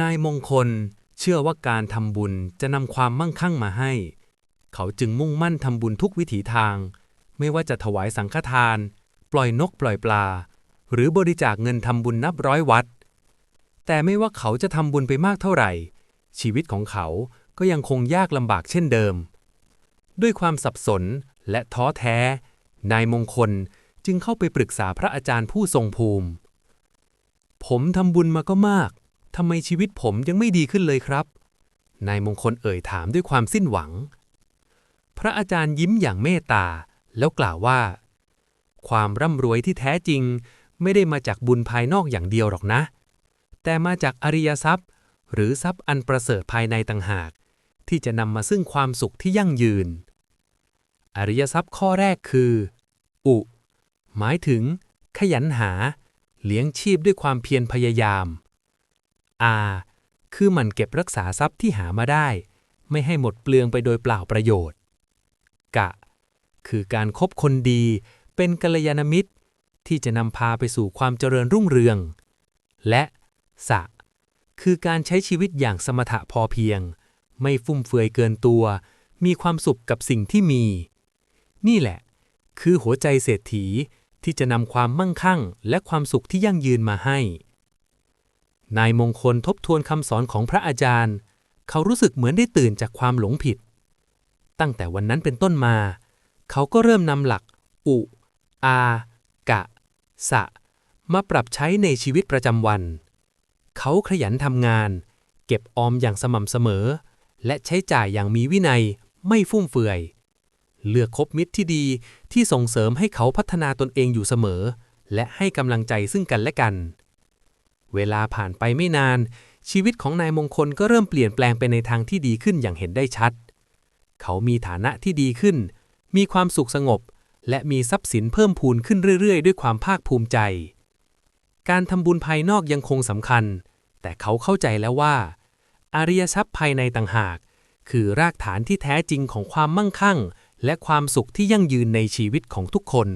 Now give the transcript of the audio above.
นายมงคลเชื่อว่าการทำบุญจะนำความมั่งคั่งมาให้ เขาจึงมุ่งมั่นทำบุญทุกวิถีทาง ไม่ว่าจะถวายสังฆทาน ปล่อยนกปล่อยปลา หรือบริจาคเงินทำบุญนับร้อยวัด แต่ไม่ว่าเขาจะทำบุญไปมากเท่าไหร่ ชีวิตของเขาก็ยังคงยากลำบากเช่นเดิม ด้วยความสับสนและท้อแท้ นายมงคลจึงเข้าไปปรึกษาพระอาจารย์ผู้ทรงภูมิ ผมทำบุญมาก็มาก ทำไมชีวิตผมยังไม่ดีขึ้นเลยครับ นายมงคลเอ่ยถามด้วยความสิ้นหวัง พระอาจารย์ยิ้มอย่างเมตตา แล้วกล่าวว่า ความร่ำรวยที่แท้จริง ไม่ได้มาจากบุญภายนอกอย่างเดียวหรอกนะ แต่มาจากอริยทรัพย์ หรือทรัพย์อันประเสริฐภายในต่างหาก ที่จะนำมาซึ่งความสุขที่ยั่งยืน อริยทรัพย์ข้อแรกคือ อุ หมายถึง ขยันหา เลี้ยงชีพด้วยความเพียรพยายาม อาคือมันเก็บรักษาทรัพย์ที่หามาได้ ไม่ให้หมดเปลืองไปโดยเปล่าประโยชน์ กะ คือการคบคนดี เป็นกัลยาณมิตร ที่จะนำพาไปสู่ความเจริญรุ่งเรือง และสะ คือการใช้ชีวิตอย่างสมถะพอเพียง ไม่ฟุ่มเฟือยเกินตัว มีความสุขกับสิ่งที่มี นี่แหละ คือหัวใจเศรษฐีที่จะนำความมั่งคั่งและความสุขที่ยั่งยืนมาให้ นายมงคลทบทวนคำสอนของพระอาจารย์ เขารู้สึกเหมือนได้ตื่นจากความหลงผิด ตั้งแต่วันนั้นเป็นต้นมา เขาก็เริ่มนำหลัก อุ อา กะ สะ มาปรับใช้ในชีวิตประจำวัน เขาขยันทำงาน เก็บออมอย่างสม่ำเสมอ และใช้จ่ายอย่างมีวินัย ไม่ฟุ่มเฟือย เลือกคบมิตรที่ดีที่ส่งเสริมให้เขาพัฒนาตนเองอยู่เสมอ และให้กำลังใจซึ่งกันและกัน เวลาผ่านไปไม่นาน ชีวิตของนายมงคลก็เริ่มเปลี่ยนแปลงไปในทางที่ดีขึ้นอย่างเห็นได้ชัด เขามีฐานะที่ดีขึ้น มีความสุขสงบ และมีทรัพย์สินเพิ่มพูนขึ้นเรื่อย ๆ ด้วยความภาคภูมิใจ การทำบุญภายนอกยังคงสำคัญ แต่เขาเข้าใจแล้วว่าอริยทรัพย์ภายในต่างหาก คือรากฐานที่แท้จริงของความมั่งคั่ง และความสุขที่ยั่งยืนในชีวิตของทุกคน